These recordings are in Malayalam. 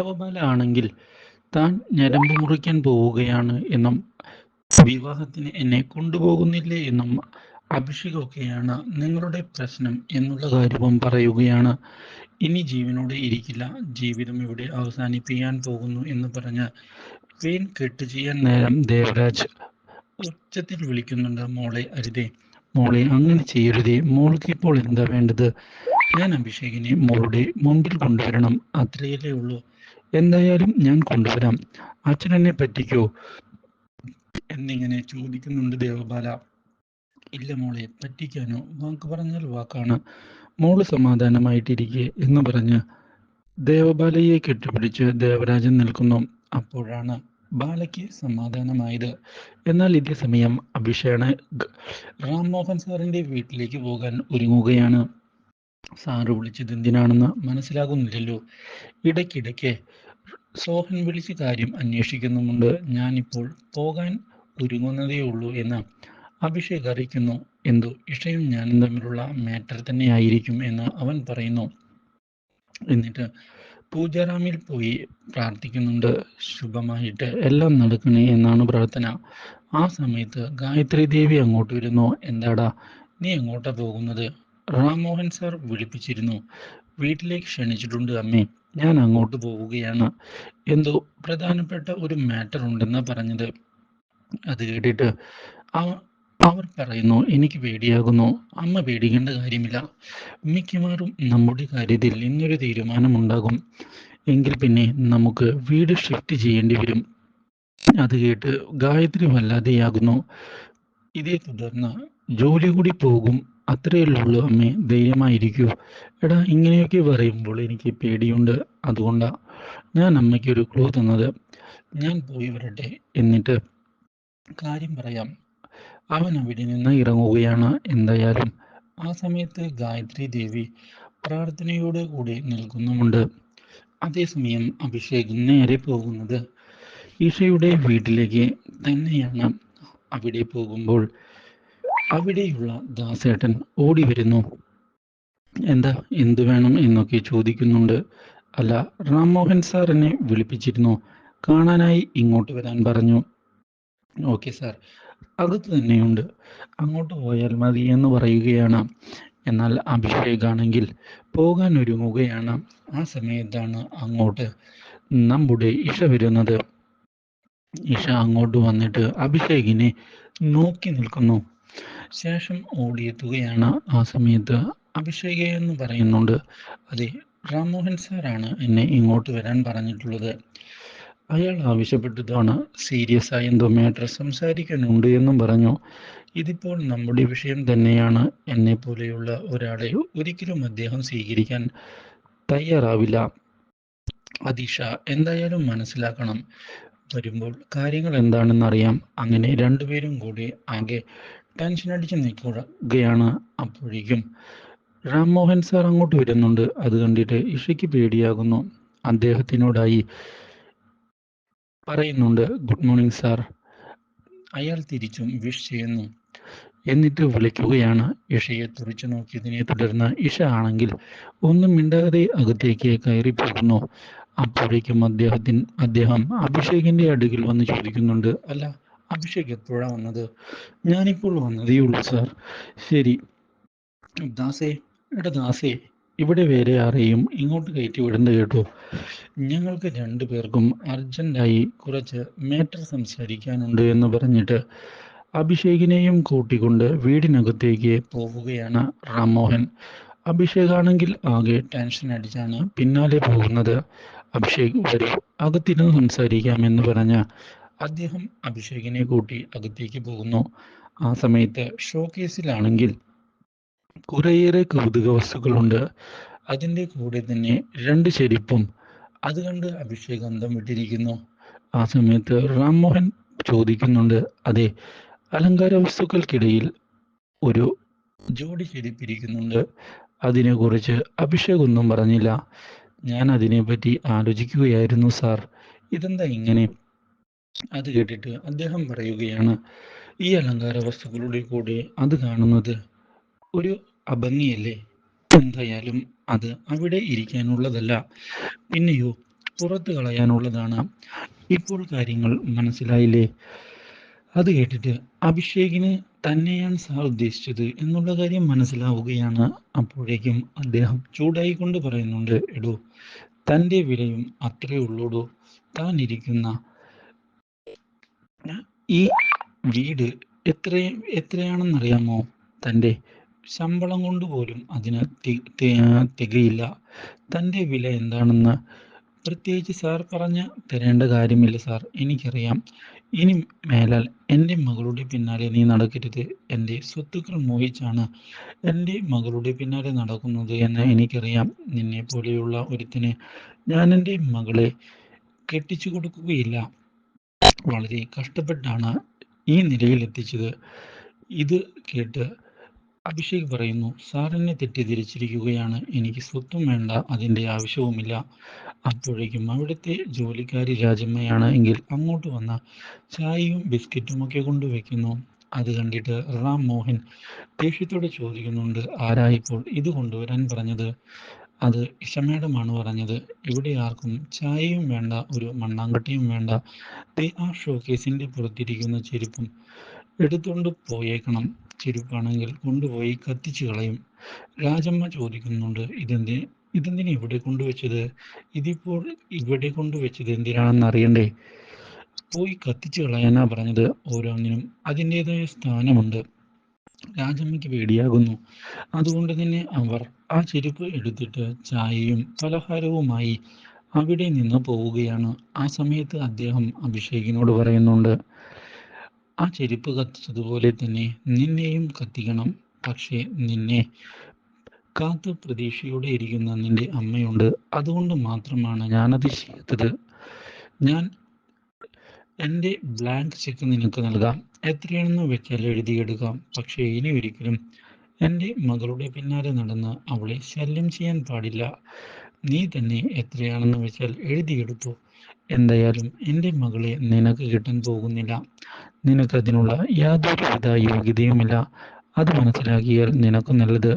ദേവബാല ആണെങ്കിൽ താൻ ഞരമ്പ് മുറിക്കാൻ പോവുകയാണ് എന്നും വിവാഹത്തിന് എന്നെ കൊണ്ടുപോകുന്നില്ലേ എന്നും അഭിഷേകമൊക്കെയാണ് നിങ്ങളുടെ പ്രശ്നം എന്നുള്ള കാര്യവും പറയുകയാണ്. ഇനി ജീവനോടെ ഇരിക്കില്ല. ജീവിതം ഇവിടെ അവസാനിപ്പിക്കാൻ പോകുന്നു എന്ന് പറഞ്ഞ് വീൻ കെട്ട് ചെയ്യാൻ നേരം ദേവരാജ് ഉച്ചത്തിൽ വിളിക്കുന്നുണ്ട്. മോളെ അരുതേ. മോളെ അങ്ങനെ ചെയ്യരുതേ. മോൾക്ക് ഇപ്പോൾ എന്താ വേണ്ടത്? ഞാൻ അഭിഷേകിനെ മോളുടെ മുമ്പിൽ കൊണ്ടുവരണം. അത്രയല്ലേ ഉള്ളൂ. എന്തായാലും ഞാൻ കൊണ്ടുവരാം. അച്ഛൻ എന്നെ പറ്റിക്കോ? എന്നിങ്ങനെ ചോദിക്കുന്നുണ്ട് ദേവബാല. ഇല്ല മോളെ പറ്റിക്കാനോ? വാക്ക് പറഞ്ഞാൽ വാക്കാണ്. മോൾ സമാധാനമായിട്ടിരിക്കെ എന്ന് പറഞ്ഞ് ദേവബാലയെ കെട്ടിപ്പിടിച്ച് ദേവരാജൻ നിൽക്കുന്നു. അപ്പോഴാണ് ബാലയ്ക്ക് സമാധാനമായത്. എന്നാൽ ഇതേ സമയം അഭിഷേണ് റാം മോഹൻ സാറിന്റെ വീട്ടിലേക്ക് പോകാൻ ഒരുങ്ങുകയാണ്. സാറ് വിളിച്ചത് എന്തിനാണെന്ന് മനസ്സിലാകുന്നില്ലല്ലോ. ഇടയ്ക്കിടയ്ക്ക് സോഹൻ വിളിച്ച കാര്യം അന്വേഷിക്കുന്നുമുണ്ട്. ഞാനിപ്പോൾ പോകാൻ ഒരുങ്ങുന്നതേ ഉള്ളൂ എന്ന് അഭിഷേക് അറിയിക്കുന്നു. എന്തോ? ഇഷയും ഞാനും തമ്മിലുള്ള മാറ്റർ തന്നെയായിരിക്കും എന്ന് അവൻ പറയുന്നു. എന്നിട്ട് പൂജാറാമിൽ പോയി പ്രാർത്ഥിക്കുന്നുണ്ട്. ശുഭമായിട്ട് എല്ലാം നടക്കണേ എന്നാണ് പ്രാർത്ഥന. ആ സമയത്ത് ഗായത്രി ദേവി അങ്ങോട്ട് വരുന്നു. എന്താടാ നീ എങ്ങോട്ടാ പോകുന്നത്? റാം മോഹൻ സാർ വിളിപ്പിച്ചിരുന്നു. വീട്ടിലേക്ക് ക്ഷണിച്ചിട്ടുണ്ട് അമ്മേ. ഞാൻ അങ്ങോട്ട് പോവുകയാണ്. എന്തോ പ്രധാനപ്പെട്ട ഒരു മാറ്റർ ഉണ്ടെന്ന് പറഞ്ഞത്. അത് കേട്ടിട്ട് അവർ പറയുന്നു എനിക്ക് പേടിയാകുന്നു. അമ്മ പേടിക്കേണ്ട കാര്യമില്ല. മിക്കവാറും നമ്മുടെ കാര്യത്തിൽ ഇന്നൊരു തീരുമാനമുണ്ടാകും. എങ്കിൽ പിന്നെ നമുക്ക് വീട് ഷിഫ്റ്റ് ചെയ്യേണ്ടി വരും. അത് കേട്ട് ഗായത്രി വല്ലാതെയാകുന്നു. ഇതേ തുടർന്ന് ജോലി കൂടി പോകും. അത്രയല്ലേ ഉള്ളൂ അമ്മേ. ധൈര്യമായിരിക്കൂ. എടാ ഇങ്ങനെയൊക്കെ പറയുമ്പോൾ എനിക്ക് പേടിയുണ്ട്. അതുകൊണ്ടാ ഞാൻ അമ്മയ്ക്ക് ഒരു ക്ലൂ തന്നത്. ഞാൻ പോയി വരട്ടെ. എന്നിട്ട് കാര്യം പറയാം. അവൻ അവിടെ നിന്ന് ഇറങ്ങുകയാണ് എന്തായാലും. ആ സമയത്ത് ഗായത്രി ദേവി പ്രാർത്ഥനയോടെ കൂടി നിൽക്കുന്നുമുണ്ട്. അതേസമയം അഭിഷേക് നേരെ പോകുന്നത് ഈശയുടെ വീട്ടിലേക്ക് തന്നെയാണ്. അവിടെ പോകുമ്പോൾ അവിടെയുള്ള ദാസേട്ടൻ ഓടി വരുന്നു. എന്താ എന്തു വേണം? എന്നൊക്കെ ചോദിക്കുന്നുണ്ട്. അല്ല റാംമോഹൻ സാർ എന്നെ വിളിപ്പിച്ചിരുന്നു. കാണാനായി ഇങ്ങോട്ട് വരാൻ പറഞ്ഞു. ഓക്കെ സാർ അകത്ത് തന്നെയുണ്ട്. അങ്ങോട്ട് പോയാൽ മതി എന്ന് പറയുകയാണ്. എന്നാൽ അഭിഷേക് ആണെങ്കിൽ പോകാൻ ഒരുങ്ങുകയാണ്. ആ സമയത്താണ് അങ്ങോട്ട് നമ്മുടെ ഇഷ വരുന്നത്. ഇഷ അങ്ങോട്ട് വന്നിട്ട് അഭിഷേകിനെ നോക്കി നിൽക്കുന്നു. ശേഷം ഓടിയെത്തുകയാണ് ആ സമയത്ത് അഭിഷേക് എന്ന് പറയുന്നുണ്ട്. അതെ റാംമോഹൻ സാറാണ് എന്നെ ഇങ്ങോട്ട് വരാൻ പറഞ്ഞിട്ടുള്ളത്. അയാൾ ആവശ്യപ്പെട്ടതാണ് സീരിയസ് ആയ എന്തോ മാറ്റർ സംസാരിക്കാനുണ്ട് എന്നും പറഞ്ഞു. ഇതിപ്പോൾ നമ്മുടെ വിഷയം തന്നെയാണ്. എന്നെ പോലെയുള്ള ഒരാളെ ഒരിക്കലും അദ്ദേഹം സ്വീകരിക്കാൻ തയ്യാറാവില്ല. അതീഷ എന്തായാലും മനസ്സിലാക്കണം. വരുമ്പോൾ കാര്യങ്ങൾ എന്താണെന്ന് അറിയാം അങ്ങനെ രണ്ടുപേരും കൂടി ആകെ ടെൻഷൻ അടിച്ച് നിൽക്കുകയാണ് അപ്പോഴേക്കും. രാംമോഹൻ സാർ അങ്ങോട്ട് വരുന്നുണ്ട്. അത് കണ്ടിട്ട് ഇഷയ്ക്ക് പേടിയാകുന്നു. അദ്ദേഹത്തിനോടായി പറയുന്നുണ്ട് ഗുഡ് മോർണിംഗ് സാർ. അയാൾ തിരിച്ചും വിഷ് ചെയ്യുന്നു. എന്നിട്ട് വിളിക്കുകയാണ് ഇഷയെ തുറച്ചു നോക്കിയതിനെ തുടർന്ന് ഇഷ ആണെങ്കിൽ ഒന്നും മിണ്ടാതെ അകത്തേക്ക് കയറി പോകുന്നു അപ്പോഴേക്കും അദ്ദേഹത്തിന് അദ്ദേഹം അഭിഷേകിന്റെ അടുക്കിൽ വന്ന് ചോദിക്കുന്നുണ്ട് അല്ല അഭിഷേക് എപ്പോഴാ വന്നത്? ഞാനിപ്പോൾ വന്നതേ ഉള്ളൂ സാർ ശരി. ദാസേ എടാ ദാസേ ഇവിടെ വേറെ ആരെയും ഇങ്ങോട്ട് കയറ്റി വിടേണ്ട കേട്ടോ. ഞങ്ങൾക്ക് രണ്ടു പേർക്കും അർജന്റായി കുറച്ച് മാറ്റർ സംസാരിക്കാനുണ്ട് എന്ന് പറഞ്ഞിട്ട് അഭിഷേകിനെയും കൂട്ടിക്കൊണ്ട് വീടിനകത്തേക്ക് പോവുകയാണ് റാംമോഹൻ അഭിഷേക് ആണെങ്കിൽ ആകെ ടെൻഷൻ അടിച്ചാണ് പിന്നാലെ പോകുന്നത്. അഭിഷേക് വരൂ അകത്തിരുന്ന് സംസാരിക്കാമെന്ന് പറഞ്ഞ് അദ്ദേഹം അഭിഷേകിനെ കൂട്ടി അകത്തേക്ക് പോകുന്നു. ആ സമയത്ത് ഷോ കേസിലാണെങ്കിൽ കുറേയേറെ കൗതുക വസ്തുക്കളുണ്ട്. അതിന്റെ കൂടെ തന്നെ രണ്ട് ചെരുപ്പും. അത് കണ്ട് അഭിഷേക് അന്തം വിട്ടിരിക്കുന്നു. ആ സമയത്ത് റാംമോഹൻ ചോദിക്കുന്നുണ്ട് അതെ അലങ്കാര വസ്തുക്കൾക്കിടയിൽ ഒരു ജോഡി ചെരുപ്പിരിക്കുന്നുണ്ട്. അതിനെക്കുറിച്ച് അഭിഷേക് ഒന്നും പറഞ്ഞില്ല. ഞാൻ അതിനെപ്പറ്റി ആലോചിക്കുകയായിരുന്നു സാർ. ഇതെന്താ ഇങ്ങനെ അത് കേട്ടിട്ട് അദ്ദേഹം പറയുകയാണ് ഈ അലങ്കാര വസ്തുക്കളുടെ കൂടെ അത് കാണുന്നത് ഒരു അഭംഗിയല്ലേ? എന്തായാലും അത് അവിടെ ഇരിക്കാനുള്ളതല്ല. പിന്നെയോ പുറത്തു കളയാനുള്ളതാണ്. ഇപ്പോൾ കാര്യങ്ങൾ മനസ്സിലായില്ലേ? അത് കേട്ടിട്ട് അഭിഷേകിന് തന്നെയാണ് സാർ ഉദ്ദേശിച്ചത് എന്നുള്ള കാര്യം മനസ്സിലാവുകയാണ്. അപ്പോഴേക്കും അദ്ദേഹം ചൂടായിക്കൊണ്ട് പറയുന്നുണ്ട് എടോ തന്റെ വിലയും അത്രേ ഉള്ളൂടോ? താൻ ഇരിക്കുന്ന ഈ വീട് എത്ര എത്രയാണെന്നറിയാമോ? തന്റെ ശമ്പളം കൊണ്ട് പോലും അതിന് തികയില്ല. തന്റെ വില എന്താണെന്ന് പ്രത്യേകിച്ച് സാർ പറഞ്ഞ് തരേണ്ട കാര്യമില്ല സാർ. എനിക്കറിയാം. ഇനി മേലാൽ എന്റെ മകളുടെ പിന്നാലെ നീ നടക്കരുത്. എന്റെ സ്വത്തുക്കൾ മോഹിച്ചാണ് എന്റെ മകളുടെ പിന്നാലെ നടക്കുന്നത് എന്ന് എനിക്കറിയാം. നിന്നെ പോലെയുള്ള ഒരുത്തിന് ഞാൻ എന്റെ മകളെ കെട്ടിച്ചു കൊടുക്കുകയില്ല. വളരെ കഷ്ടപ്പെട്ടാണ് ഈ നിലയിൽ എത്തിച്ചത് ഇത് കേട്ട് അഭിഷേക് പറയുന്നു സാറിനെ തെറ്റിദ്ധരിച്ചിരിക്കുകയാണ്. എനിക്ക് സ്വത്തും വേണ്ട അതിന്റെ ആവശ്യവുമില്ല. അപ്പോഴേക്കും അവിടുത്തെ ജോലിക്കാരി രാജമ്മയാണ് എങ്കിൽ അങ്ങോട്ട് വന്ന ചായയും ബിസ്ക്കറ്റും ഒക്കെ കൊണ്ടുവയ്ക്കുന്നു അത് കണ്ടിട്ട് റാം മോഹൻ ദേഷ്യത്തോടെ ചോദിക്കുന്നുണ്ട് ആരാ ഇപ്പോൾ ഇത് കൊണ്ടുവരാൻ പറഞ്ഞത്? അത് ഇഷമേഡമാണ് പറഞ്ഞത്. ഇവിടെ ആർക്കും ചായയും വേണ്ട ഒരു മണ്ണാങ്കട്ടിയും വേണ്ട. ദേ ആ ഷോക്കേസിന്റെ പുറത്തിരിക്കുന്ന ചെരുപ്പും എടുത്തുകൊണ്ട് പോയേക്കണം. ചെരുപ്പാണെങ്കിൽ കൊണ്ടുപോയി കത്തിച്ചു കളയും. രാജമ്മ ചോദിക്കുന്നുണ്ട് ഇതെന്തി ഇതെന്തിനാ ഇവിടെ കൊണ്ടുവച്ചത്? ഇതിപ്പോൾ ഇവിടെ കൊണ്ടുവച്ചത് എന്തിനാണെന്ന് അറിയണ്ടേ? പോയി കത്തിച്ചു കളയാനാ പറഞ്ഞത് ഓരോന്നിനും. അതിന്റെതായ സ്ഥാനമുണ്ട്. രാജമ്മയ്ക്ക് പേടിയാകുന്നു. അതുകൊണ്ട് തന്നെ അവർ ആ ചെരുപ്പ് എടുത്തിട്ട് ചായയും പലഹാരവുമായി അവിടെ നിന്ന് പോവുകയാണ്. ആ സമയത്ത് അദ്ദേഹം അഭിഷേകിനോട് പറയുന്നുണ്ട് ആ ചെരുപ്പ് കത്തിച്ചതുപോലെ തന്നെ നിന്നെയും കത്തിക്കണം. പക്ഷേ നിന്നെ കാത്ത് പ്രതീക്ഷയോടെ ഇരിക്കുന്ന നിന്റെ അമ്മയുണ്ട്. അതുകൊണ്ട് മാത്രമാണ് ഞാനത് ചെയ്തത് ഞാൻ എന്റെ ബ്ലാങ്ക് ചെക്ക് നിനക്ക് നൽകാം. എത്രയാണെന്ന് വെച്ചാൽ എഴുതിയെടുക്കാം പക്ഷേ ഇനി ഒരിക്കലും എന്റെ മകളുടെ പിന്നാലെ നടന്ന് അവളെ ശല്യം ചെയ്യാൻ പാടില്ല. നീ തന്നെ എത്രയാണെന്ന് വെച്ചാൽ എഴുതിയെടുത്തു. എന്തായാലും എന്റെ മകളെ നിനക്ക് കിട്ടാൻ പോകുന്നില്ല. നിനക്കതിനുള്ള യാതൊരുവിധ യോഗ്യതയുമില്ല. അത് മനസ്സിലാക്കിയാൽ നിനക്ക് നല്ലത്.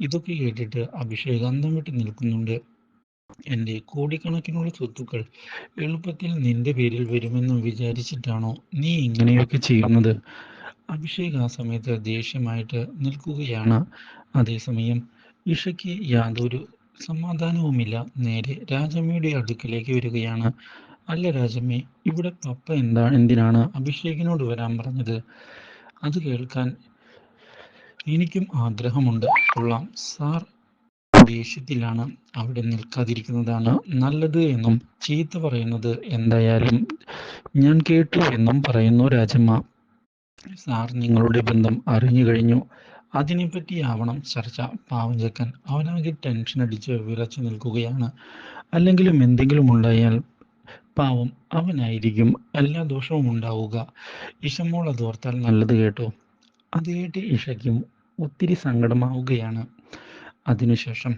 ഇതൊക്കെ കേട്ടിട്ട് അഭിഷേക് അന്തം വിട്ട് നിൽക്കുന്നുണ്ട്. എന്റെ കോടിക്കണക്കിനുള്ള സ്വത്തുക്കൾ എളുപ്പത്തിൽ നിന്റെ പേരിൽ വരുമെന്ന് വിചാരിച്ചിട്ടാണോ നീ ഇങ്ങനെയൊക്കെ ചെയ്യുന്നത്? അഭിഷേക് ആ സമയത്ത് ദേഷ്യമായിട്ട് നിൽക്കുകയാണ്. അതേസമയം ഇഷയ്ക്ക് യാതൊരു സമാധാനവുമില്ല. നേരെ രാജമ്മയുടെ അടുക്കിലേക്ക് വരികയാണ്. അല്ല രാജമ്മേ ഇവിടെ പപ്പ എന്താ എന്തിനാണ് അഭിഷേകിനോട് വരാൻ പറഞ്ഞത്? അത് കേൾക്കാൻ എനിക്കും ആഗ്രഹമുണ്ട്. കൊള്ളാം. സാർ ദേഷ്യത്തിലാണ് അവിടെ നിൽക്കാതിരിക്കുന്നതാണ് നല്ലത് എന്നും ചീത്ത പറയുന്നത് എന്തായാലും ഞാൻ കേട്ടു എന്നും പറയുന്നു രാജമ്മ. സാർ നിങ്ങളുടെ ബന്ധം അറിഞ്ഞു കഴിഞ്ഞു. അതിനെപ്പറ്റി ആവണം ചർച്ച. പാവം ചെക്കൻ. അവനാകെ ടെൻഷൻ അടിച്ച് വിറച്ചു നിൽക്കുകയാണ്. അല്ലെങ്കിലും എന്തെങ്കിലും ഉണ്ടായാൽ പാവം അവനായിരിക്കും. എല്ലാ ദോഷവും ഉണ്ടാവുക. ഇഷമോൾ അത് ഓർത്താൽ നല്ലത് കേട്ടോ. അത് കേട്ട് ഇഷയ്ക്കും ഒത്തിരി സങ്കടമാവുകയാണ്. അതിനുശേഷം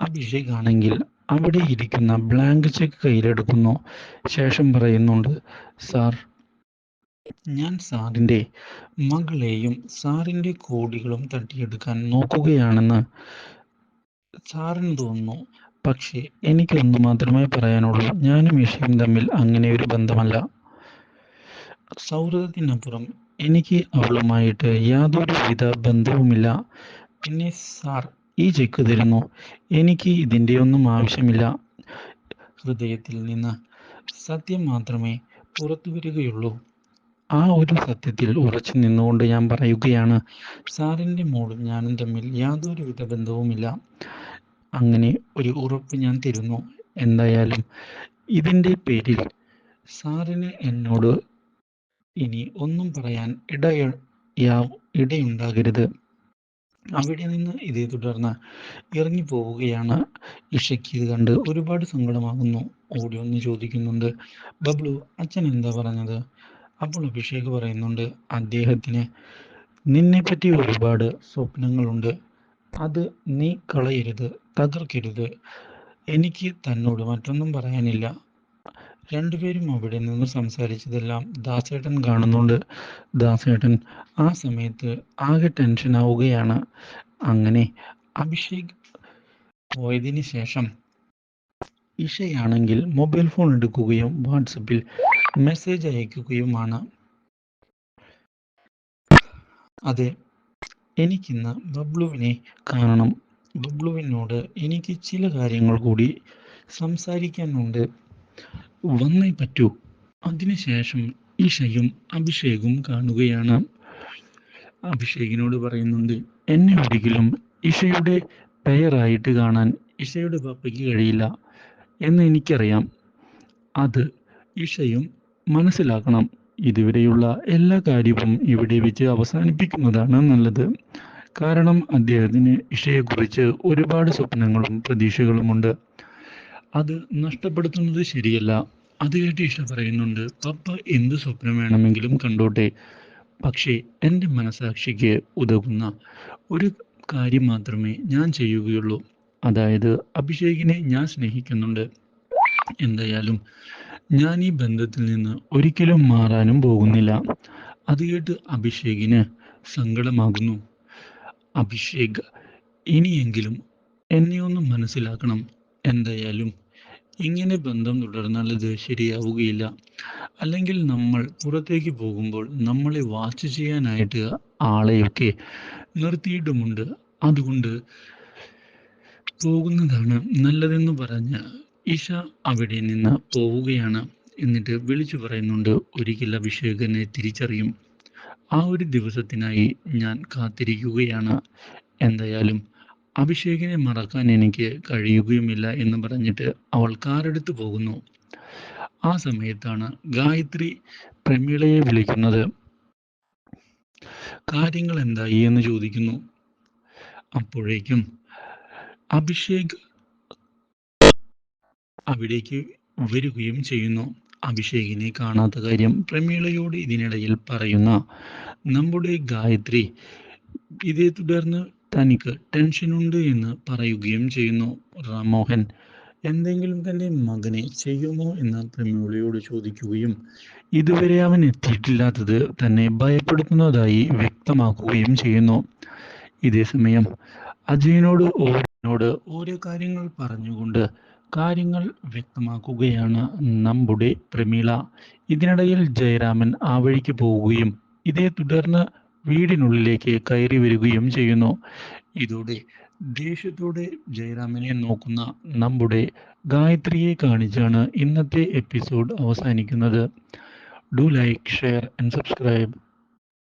അഭിഷേക് ആണെങ്കിൽ അവിടെ ഇരിക്കുന്ന ബ്ലാങ്ക് ചെക്ക് കയ്യിലെടുക്കുന്നു. ശേഷം പറയുന്നുണ്ട് സാർ ഞാൻ സാറിന്റെ മകളെയും സാറിന്റെ കോടികളും തട്ടിയെടുക്കാൻ നോക്കുകയാണെന്ന് സാറിന് തോന്നുന്നു. പക്ഷേ എനിക്കൊന്നു മാത്രമേ പറയാനുള്ളൂ. ഞാനും ഇഷയും തമ്മിൽ അങ്ങനെ ഒരു ബന്ധമല്ല. സൗഹൃദത്തിനപ്പുറം എനിക്ക് അവളുമായിട്ട് യാതൊരുവിധ ബന്ധവുമില്ല. പിന്നെ സാർ ഈ ചെക്ക് തരുന്നു. എനിക്ക് ഇതിന്റെ ഒന്നും ആവശ്യമില്ല. ഹൃദയത്തിൽ നിന്ന് സത്യം മാത്രമേ പുറത്തു വരികയുള്ളൂ. ആ ഒരു സത്യത്തിൽ ഉറച്ചു നിന്നുകൊണ്ട് ഞാൻ പറയുകയാണ് സാറിന്റെ മോളും ഞാനും തമ്മിൽ യാതൊരുവിധ ബന്ധവുമില്ല. അങ്ങനെ ഒരു ഉറപ്പ് ഞാൻ തരുന്നു. എന്തായാലും ഇതിന്റെ പേരിൽ സാറിന് എന്നോട് ഇനി ഒന്നും പറയാൻ ഇടയ ഇടയുണ്ടാകരുത്. അവിടെ നിന്ന് ഇതേ തുടർന്ന് ഇറങ്ങി പോവുകയാണ് ഇഷയ്ക്ക് ഇത് കണ്ട് ഒരുപാട് സങ്കടമാകുന്നു. ഓടി ഒന്ന് ചോദിക്കുന്നുണ്ട് ബബ്ലു അച്ഛൻ എന്താ പറഞ്ഞത്? അപ്പോൾ അഭിഷേക് പറയുന്നുണ്ട് അദ്ദേഹത്തിന് നിന്നെപ്പറ്റി ഒരുപാട് സ്വപ്നങ്ങളുണ്ട്. അത് നീ കളയരുത് തകർക്കരുത്. എനിക്ക് തന്നോട് മറ്റൊന്നും പറയാനില്ല. രണ്ടുപേരും അവിടെ നിന്ന് സംസാരിച്ചതെല്ലാം ദാസേട്ടൻ കാണുന്നുണ്ട്. ദാസേട്ടൻ ആ സമയത്ത് ആകെ ടെൻഷൻ ആവുകയാണ്. അങ്ങനെ അഭിഷേക് പോയതിന് ശേഷം ഇഷയാണെങ്കിൽ മൊബൈൽ ഫോൺ എടുക്കുകയും വാട്സപ്പിൽ മെസ്സേജ് അയക്കുകയുമാണ്. അതെ എനിക്കിന്ന് ബബ്ലുവിനെ കാണണം. ബബ്ലുവിനോട് എനിക്ക് ചില കാര്യങ്ങൾ കൂടി സംസാരിക്കാനുണ്ട്. വന്നേ പറ്റൂ. അതിനുശേഷം ഇഷയും അഭിഷേകും കാണുകയാണ്. അഭിഷേകിനോട് പറയുന്നുണ്ട് എന്നെ ഒരിക്കലും ഇഷയുടെ പേരായിട്ട് കാണാൻ ഇഷയുടെ പപ്പയ്ക്ക് കഴിയില്ല എന്ന് എനിക്കറിയാം. അത് ഇഷയും മനസ്സിലാക്കണം. ഇതുവരെയുള്ള എല്ലാ കാര്യവും ഇവിടെ വെച്ച് അവസാനിപ്പിക്കുന്നതാണ് നല്ലത്. കാരണം അദ്ദേഹത്തിന് ഇഷയെക്കുറിച്ച് ഒരുപാട് സ്വപ്നങ്ങളും പ്രതീക്ഷകളുമുണ്ട്. അത് നഷ്ടപ്പെടുത്തുന്നത് ശരിയല്ല. അത് കേട്ട് ഇഷ പറയുന്നുണ്ട് പപ്പ എന്ത് സ്വപ്നം വേണമെങ്കിലും കണ്ടോട്ടെ. പക്ഷേ എന്റെ മനസാക്ഷിക്ക് ഉതകുന്ന ഒരു കാര്യം മാത്രമേ ഞാൻ ചെയ്യുകയുള്ളൂ. അതായത് അഭിഷേകിനെ ഞാൻ സ്നേഹിക്കുന്നുണ്ട്. എന്തായാലും ഞാൻ ഈ ബന്ധത്തിൽ നിന്ന് ഒരിക്കലും മാറാനും പോകുന്നില്ല. അത് കേട്ട് അഭിഷേകിന് സങ്കടമാകുന്നു. അഭിഷേക് ഇനിയെങ്കിലും എന്നെ ഒന്ന് മനസ്സിലാക്കണം. എന്തായാലും ഇങ്ങനെ ബന്ധം തുടർന്നാൽ ഇത് ശരിയാവുകയില്ല. അല്ലെങ്കിൽ നമ്മൾ പുറത്തേക്ക് പോകുമ്പോൾ നമ്മളെ വാച്ച് ചെയ്യാനായിട്ട് ആളെയൊക്കെ നിർത്തിയിട്ടുമുണ്ട്. അതുകൊണ്ട് പോകുന്നതാണ് നല്ലതെന്ന് പറഞ്ഞ് ഇഷ അവിടെ നിന്ന് പോവുകയാണ്. എന്നിട്ട് വിളിച്ചു പറയുന്നുണ്ട് ഒരിക്കൽ അഭിഷേകനെ തിരിച്ചറിയും. ആ ഒരു ദിവസത്തിനായി ഞാൻ കാത്തിരിക്കുകയാണ്. എന്തായാലും അഭിഷേകിനെ മറക്കാൻ എനിക്ക് കഴിയുകയുമില്ല എന്ന് പറഞ്ഞിട്ട് അവൾ കാറെടുത്ത് പോകുന്നു. ആ സമയത്താണ് ഗായത്രി പ്രമീളയെ വിളിക്കുന്നത്. കാര്യങ്ങൾ എന്തായി? എന്ന് ചോദിക്കുന്നു. അപ്പോഴേക്കും അഭിഷേക് അവിടേക്ക് വരികയും ചെയ്യുന്നു. അഭിഷേകിനെ കാണാത്ത കാര്യം പ്രമീളയോട് ഇതിനിടയിൽ പറയുന്ന നമ്മുടെ ഗായത്രി ഇതേ തുടർന്ന് തനിക്ക് ടെൻഷനുണ്ട് എന്ന് പറയുകയും ചെയ്യുന്നു റാമോഹൻ എന്തെങ്കിലും തന്റെ മകനെ ചെയ്യുമോ എന്ന് പ്രമീളയോട് ചോദിക്കുകയും ഇതുവരെ അവൻ എത്തിയിട്ടില്ലാത്തത് തന്നെ ഭയപ്പെടുത്തുന്നതായി വ്യക്തമാക്കുകയും ചെയ്യുന്നു. ഇതേസമയം അജയനോട് ഓരോട് ഓരോ കാര്യങ്ങൾ പറഞ്ഞുകൊണ്ട് കാര്യങ്ങൾ വ്യക്തമാക്കുകയാണ് നമ്മുടെ പ്രമീള. ഇതിനിടയിൽ ജയരാമൻ ആ വഴിക്ക് പോവുകയും ഇതേ തുടർന്ന് വീടിനുള്ളിലേക്ക് കയറി വരികയും ചെയ്യുന്നു. ഇതോടെ ദേഷ്യത്തോടെ ജയറാമിനെ നോക്കുന്ന നമ്മുടെ ഗായത്രിയെ കാണിച്ചാണ് ഇന്നത്തെ എപ്പിസോഡ് അവസാനിക്കുന്നത്. Do like share and subscribe